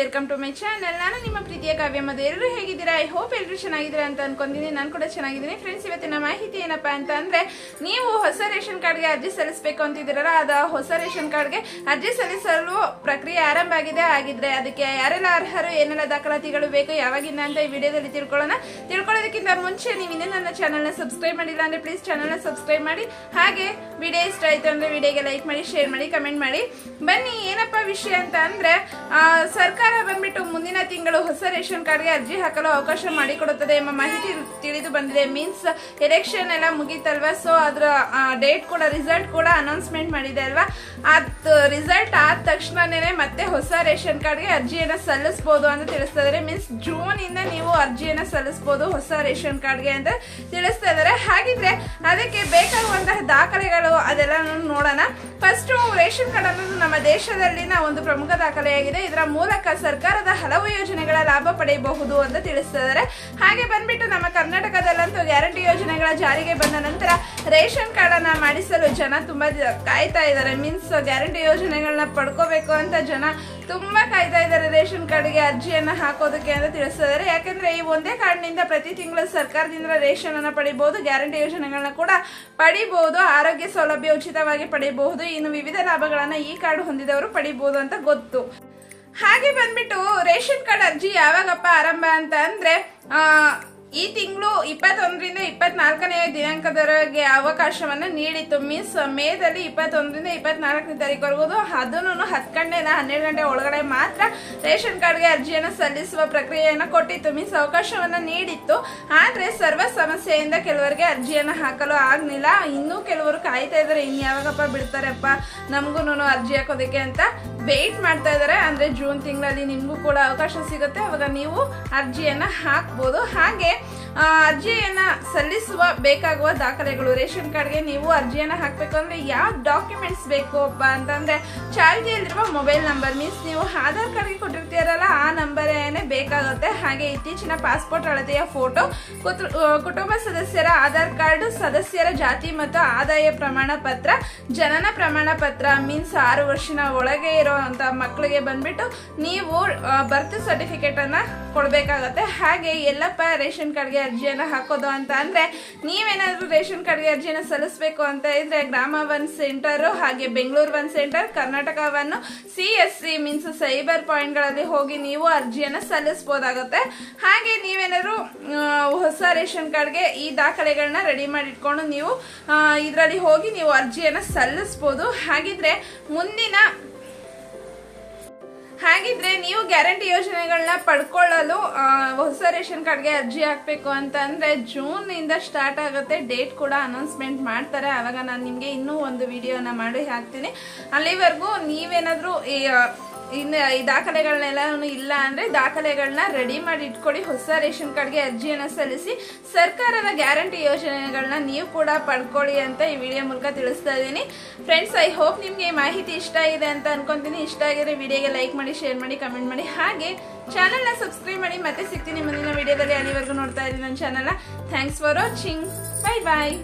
Welcome to my channel ನಾನು ನಿಮ್ಮ ಪ್ರೀತಿಯ ಕಾವ್ಯ ಮತ್ತು ಎಲ್ಲರೂ ಹೇಗಿದ್ದೀರಾ? ಐ ಹೋಪ್ ಎಲ್ಲರೂ ಚೆನ್ನಾಗಿದ್ದೀರಾ ಅಂತ ಅನ್ಕೊಂಡಿದ್ದೀನಿ. ನಾನು ಕೂಡ ಚೆನ್ನಾಗಿದ್ದೀನಿ. ಫ್ರೆಂಡ್ಸ್ ಇವತ್ತಿನ ಮಾಹಿತಿ ಏನಪ್ಪಾ ಅಂತ ಅಂದ್ರೆ ನೀವು ಹೊಸ ರೇಷನ್ ಕಾರ್ಡ್ಗೆ ಅರ್ಜಿ ಸಲ್ಲಿಸಬೇಕು ಅಂತಿದ್ದೀರಲ್ಲ ಅದ ಹೊಸ ರೇಷನ್ ಕಾರ್ಡ್ಗೆ ಅರ್ಜಿ ಸಲ್ಲಿಸಲು ಪ್ರಕ್ರಿಯೆ ಆರಂಭ ಆಗಿದೆ. ಆಗಿದ್ರೆ ಅದಕ್ಕೆ ಯಾರೆಲ್ಲ ಅರ್ಹರು ಏನೆಲ್ಲ ದಾಖಲಾತಿಗಳು ಬೇಕು ಯಾವಾಗಿಂದ ಅಂತ ಈ ವಿಡಿಯೋದಲ್ಲಿ ತಿಳ್ಕೊಳ್ಳೋಣ. ತಿಳ್ಕೊಳ್ಳೋದಕ್ಕಿಂತ ಮುಂಚೆ ನೀವು ಇನ್ನೂ ನನ್ನ ಚಾನಲ್ನ ಸಬ್ಸ್ಕ್ರೈಬ್ ಮಾಡಿಲ್ಲ ಅಂದರೆ ಪ್ಲೀಸ್ ಚಾನಲ್ನ ಸಬ್ಸ್ಕ್ರೈಬ್ ಮಾಡಿ. ಹಾಗೆ ವಿಡಿಯೋ ಇಷ್ಟ ಆಯಿತು ಅಂದರೆ ವಿಡಿಯೋಗೆ ಲೈಕ್ ಮಾಡಿ ಶೇರ್ ಮಾಡಿ ಕಮೆಂಟ್ ಮಾಡಿ. ಬನ್ನಿ ಏನಪ್ಪ ವಿಷಯ ಅಂತ ಅಂದ್ರೆ ಆ, ಸರ್ಕಾರ ಬಂದ್ಬಿಟ್ಟು ಮುಂದಿನ ತಿಂಗಳು ಹೊಸ ರೇಷನ್ ಕಾರ್ಡ್ಗೆ ಅರ್ಜಿ ಹಾಕಲು ಅವಕಾಶ ಮಾಡಿಕೊಡುತ್ತದೆ ಎಂಬ ಮಾಹಿತಿ ತಿಳಿದು ಬಂದಿದೆ. ಮೀನ್ಸ್ ಎಲೆಕ್ಷನ್ ಎಲ್ಲ ಮುಗೀತಲ್ವಾ? ಸೊ ಅದರ ಡೇಟ್ ಕೂಡ ರಿಸಲ್ಟ್ ಕೂಡ ಅನೌನ್ಸ್ಮೆಂಟ್ ಮಾಡಿದೆ ಅಲ್ವಾ? ಅದು ರಿಸಲ್ಟ್ ಆದ ತಕ್ಷಣನೇ ಮತ್ತೆ ಹೊಸ ರೇಷನ್ ಕಾರ್ಡ್ಗೆ ಅರ್ಜಿಯನ್ನು ಸಲ್ಲಿಸಬಹುದು ಅಂತ ತಿಳಿಸ್ತಾ ಇದಾರೆ ಮೀನ್ಸ್ ಜೂನ್ ಇಂದ ನೀವು ಅರ್ಜಿಯನ್ನು ಸಲ್ಲಿಸಬಹುದು ಹೊಸ ರೇಷನ್ ಕಾರ್ಡ್ಗೆ ಅಂತ ತಿಳಿಸ್ತಾ ಇದಾರೆ ಹಾಗಿದ್ರೆ ಅದಕ್ಕೆ ಬೇಕಾಗುವಂತಹ ದಾಖಲೆಗಳು ಅದೆಲ್ಲ ನೋಡೋಣ. ಫಸ್ಟ್ ರೇಷನ್ ಕಾರ್ಡ್ ಅನ್ನೋದು ನಮ್ಮ ದೇಶದಲ್ಲಿನ ಒಂದು ಪ್ರಮುಖ ದಾಖಲೆಯಾಗಿದೆ. ಇದರ ಮೂಲಕ ಸರ್ಕಾರದ ಹಲವು ಯೋಜನೆಗಳ ಲಾಭ ಪಡೆಯಬಹುದು ಅಂತ ತಿಳಿಸ್ತಾ ಇದಾರೆ ಹಾಗೆ ಬಂದ್ಬಿಟ್ಟು ನಮ್ಮ ಕರ್ನಾಟಕದಲ್ಲಂತೂ ಗ್ಯಾರಂಟಿ ಯೋಜನೆಗಳ ಜಾರಿಗೆ ಬಂದ ನಂತರ ರೇಷನ್ ಕಾರ್ಡ್ ಅನ್ನ ಮಾಡಿಸಲು ಜನ ತುಂಬಾ ಕಾಯ್ತಾ ಇದ್ದಾರೆ. ಮೀನ್ಸ್ ಗ್ಯಾರಂಟಿ ಯೋಜನೆಗಳನ್ನ ಪಡ್ಕೋಬೇಕು ಅಂತ ಜನ ತುಂಬಾ ಕಾಯ್ತಾ ರೇಷನ್ ಕಾರ್ಡ್ಗೆ ಅರ್ಜಿಯನ್ನ ಹಾಕೋದಕ್ಕೆ ಅಂತ ತಿಳಿಸ್ತಾ ಇದ್ದಾರೆ ಯಾಕಂದ್ರೆ ಈ ಒಂದೇ ಕಾರ್ಡ್ನಿಂದ ಪ್ರತಿ ತಿಂಗಳು ಸರ್ಕಾರದಿಂದ ರೇಷನ್ ಅನ್ನು ಪಡಿಬಹುದು, ಗ್ಯಾರಂಟಿ ಯೋಜನೆಗಳನ್ನ ಕೂಡ ಪಡಿಬಹುದು, ಆರೋಗ್ಯ ಸೌಲಭ್ಯ ಉಚಿತವಾಗಿ ಪಡಿಬಹುದು, ಇನ್ನು ವಿವಿಧ ಲಾಭಗಳನ್ನ ಈ ಕಾರ್ಡ್ ಹೊಂದಿದವರು ಪಡಿಬಹುದು ಅಂತ ಗೊತ್ತು. ಹಾಗೆ ಬಂದ್ಬಿಟ್ಟು ರೇಷನ್ ಕಾರ್ಡ್ ಅರ್ಜಿ ಯಾವಾಗಪ್ಪ ಆರಂಭ ಅಂತ ಅಂದ್ರೆ ಈ ತಿಂಗಳು ಇಪ್ಪತ್ತೊಂದರಿಂದ ಇಪ್ಪತ್ನಾಲ್ಕನೇ ದಿನಾಂಕದವರೆಗೆ ಅವಕಾಶವನ್ನು ನೀಡಿತ್ತು. ಮೀನ್ಸ್ ಮೇದಲ್ಲಿ ಇಪ್ಪತ್ತೊಂದರಿಂದ ಇಪ್ಪತ್ನಾಲ್ಕನೇ ಬರ್ಬೋದು ಅದನ್ನು ಹತ್ತು ಗಂಟೆನ ಹನ್ನೆರಡು ಗಂಟೆ ಒಳಗಡೆ ಮಾತ್ರ ರೇಷನ್ ಕಾರ್ಡ್ಗೆ ಅರ್ಜಿಯನ್ನು ಸಲ್ಲಿಸುವ ಪ್ರಕ್ರಿಯೆಯನ್ನು ಕೊಟ್ಟಿತ್ತು. ಮೀನ್ಸ್ ಅವಕಾಶವನ್ನು ನೀಡಿತ್ತು. ಆದರೆ ಸರ್ವ ಸಮಸ್ಯೆಯಿಂದ ಕೆಲವರಿಗೆ ಅರ್ಜಿಯನ್ನು ಹಾಕಲು ಆಗಲಿಲ್ಲ. ಇನ್ನೂ ಕೆಲವರು ಕಾಯ್ತಾ ಇದ್ದಾರೆ. ಇನ್ನು ಯಾವಾಗಪ್ಪ ಬಿಡ್ತಾರಪ್ಪ? ನಮಗೂ ಅರ್ಜಿ ಹಾಕೋದಕ್ಕೆ ಅಂತ ವೇಟ್ ಮಾಡ್ತಾ ಇದ್ದಾರೆ. ಅಂದರೆ ಜೂನ್ ತಿಂಗಳಲ್ಲಿ ನಿಮಗೂ ಕೂಡ ಅವಕಾಶ ಸಿಗುತ್ತೆ. ಅವಾಗ ನೀವು ಅರ್ಜಿಯನ್ನು ಹಾಕ್ಬೋದು. ಹಾಗೆ ಅರ್ಜಿಯನ್ನ ಸಲ್ಲಿಸುವ ಬೇಕಾಗುವ ದಾಖಲೆಗಳು ರೇಷನ್ ಕಾರ್ಡ್ಗೆ ನೀವು ಅರ್ಜಿಯನ್ನ ಹಾಕ್ಬೇಕು ಅಂದ್ರೆ ಯಾವ ಡಾಕ್ಯುಮೆಂಟ್ಸ್ ಬೇಕು ಅಪ್ಪ ಅಂತಂದ್ರೆ ಚಾಲ್ತಿಯಲ್ಲಿರುವ ಮೊಬೈಲ್ ನಂಬರ್ ಮೀನ್ಸ್ ನೀವು ಆಧಾರ್ ಕಾರ್ಡ್ಗೆ ಕೊಟ್ಟಿರ್ತೀರಲ್ಲ ಆ ನಂಬರ್ ಬೇಕಾಗುತ್ತೆ ಹಾಗೆ ಇತ್ತೀಚಿನ ಪಾಸ್ಪೋರ್ಟ್ ಅಳತೆಯ ಫೋಟೋ ಕುಟುಂಬ ಸದಸ್ಯರ ಆಧಾರ್ ಕಾರ್ಡ್, ಸದಸ್ಯರ ಜಾತಿ ಮತ್ತು ಆದಾಯ ಪ್ರಮಾಣ ಪತ್ರ, ಜನನ ಪ್ರಮಾಣ ಪತ್ರ ಮೀನ್ಸ್ ಆರು ವರ್ಷದ ಒಳಗೆ ಇರುವಂತ ಮಕ್ಕಳಿಗೆ ಬಂದ್ಬಿಟ್ಟು ನೀವು ಬರ್ತ್ ಸರ್ಟಿಫಿಕೇಟ್ ಅನ್ನ ಕೊಡ್ಬೇಕಾಗತ್ತೆ. ಹಾಗೆ ಎಲ್ಲಪ್ಪ, ರೇಷನ್ ಕಾರ್ಡ್ಗೆ ಅರ್ಜಿಯನ್ನ ಹಾಕೋದು ಅಂತ ಅಂದ್ರೆ ನೀವೇನಾದ್ರೂ ರೇಷನ್ ಕಾರ್ಡ್ಗೆ ಅರ್ಜಿಯನ್ನ ಸಲ್ಲಿಸಬೇಕು ಅಂತ ಇದ್ರೆ ಗ್ರಾಮ ಒನ್ ಸೆಂಟರ್ ಹಾಗೆ Bengaluru one centre Karnataka one C S C means cyber ಪಾಯಿಂಟ್ಗಳಲ್ಲಿ ಹೋಗಿ ನೀವು ಅರ್ಜಿಯನ್ನ ಸಲ್ಲಿಸಬಹುದಾಗುತ್ತೆ ಹಾಗೆ ನೀವೇನಾದ್ರು ಹೊಸ ರೇಷನ್ ಕಾರ್ಡ್ಗೆ ಈ ದಾಖಲೆಗಳನ್ನ ರೆಡಿ ಮಾಡಿ ಇಟ್ಕೊಂಡು ನೀವು ಇದರಲ್ಲಿ ಹೋಗಿ ನೀವು ಅರ್ಜಿಯನ್ನ ಸಲ್ಲಿಸಬಹುದು ಹಾಗಿದ್ರೆ ಮುಂದಿನ, ಹಾಗಿದ್ರೆ ನೀವು ಗ್ಯಾರಂಟಿ ಯೋಜನೆಗಳನ್ನ ಪಡ್ಕೊಳ್ಳಲು ಹೊಸ ರೇಷನ್ ಕಾರ್ಡ್ಗೆ ಅರ್ಜಿ ಹಾಕ್ಬೇಕು ಅಂತ ಅಂದ್ರೆ ಜೂನ್ ಇಂದ ಸ್ಟಾರ್ಟ್ ಆಗುತ್ತೆ. ಡೇಟ್ ಕೂಡ ಅನೌನ್ಸ್ಮೆಂಟ್ ಮಾಡ್ತಾರೆ. ಅವಾಗ ನಾನು ನಿಮ್ಗೆ ಇನ್ನೂ ಒಂದು ವಿಡಿಯೋನ ಮಾಡಿ ಹಾಕ್ತೀನಿ. ಅಲ್ಲಿವರೆಗೂ ನೀವೇನಾದ್ರೂ ಈ ಇನ್ನು ಈ ದಾಖಲೆಗಳನ್ನೆಲ್ಲ ಇಲ್ಲ ಅಂದ್ರೆ ದಾಖಲೆಗಳನ್ನ ರೆಡಿ ಮಾಡಿ ಇಟ್ಕೊಳ್ಳಿ. ಹೊಸ ರೇಷನ್ ಕಾರ್ಡ್ಗೆ ಅರ್ಜಿಯನ್ನು ಸಲ್ಲಿಸಿ ಸರ್ಕಾರದ ಗ್ಯಾರಂಟಿ ಯೋಜನೆಗಳನ್ನ ನೀವು ಕೂಡ ಪಡ್ಕೊಳ್ಳಿ ಅಂತ ಈ ವಿಡಿಯೋ ಮೂಲಕ ತಿಳಿಸ್ತಾ ಇದ್ದೀನಿ. ಫ್ರೆಂಡ್ಸ್ ಐ ಹೋಪ್ ನಿಮಗೆ ಮಾಹಿತಿ ಇಷ್ಟ ಆಗಿದೆ ಅಂತ ಅನ್ಕೊಂತೀನಿ. ಇಷ್ಟ ಆಗಿದ್ರೆ ವಿಡಿಯೋಗೆ ಲೈಕ್ ಮಾಡಿ ಶೇರ್ ಮಾಡಿ ಕಮೆಂಟ್ ಮಾಡಿ. ಹಾಗೆ ಚಾನಲ್ನ ಸಬ್ಸ್ಕ್ರೈಬ್ ಮಾಡಿ. ಮತ್ತೆ ಸಿಗ್ತೀನಿ ಮುಂದಿನ ವಿಡಿಯೋದಲ್ಲಿ ಅಲ್ಲಿವರೆಗೂ ನೋಡ್ತಾ ಇದ್ದೀನಿ ನನ್ನ ಚಾನಲ್ನ thanks for watching bye bye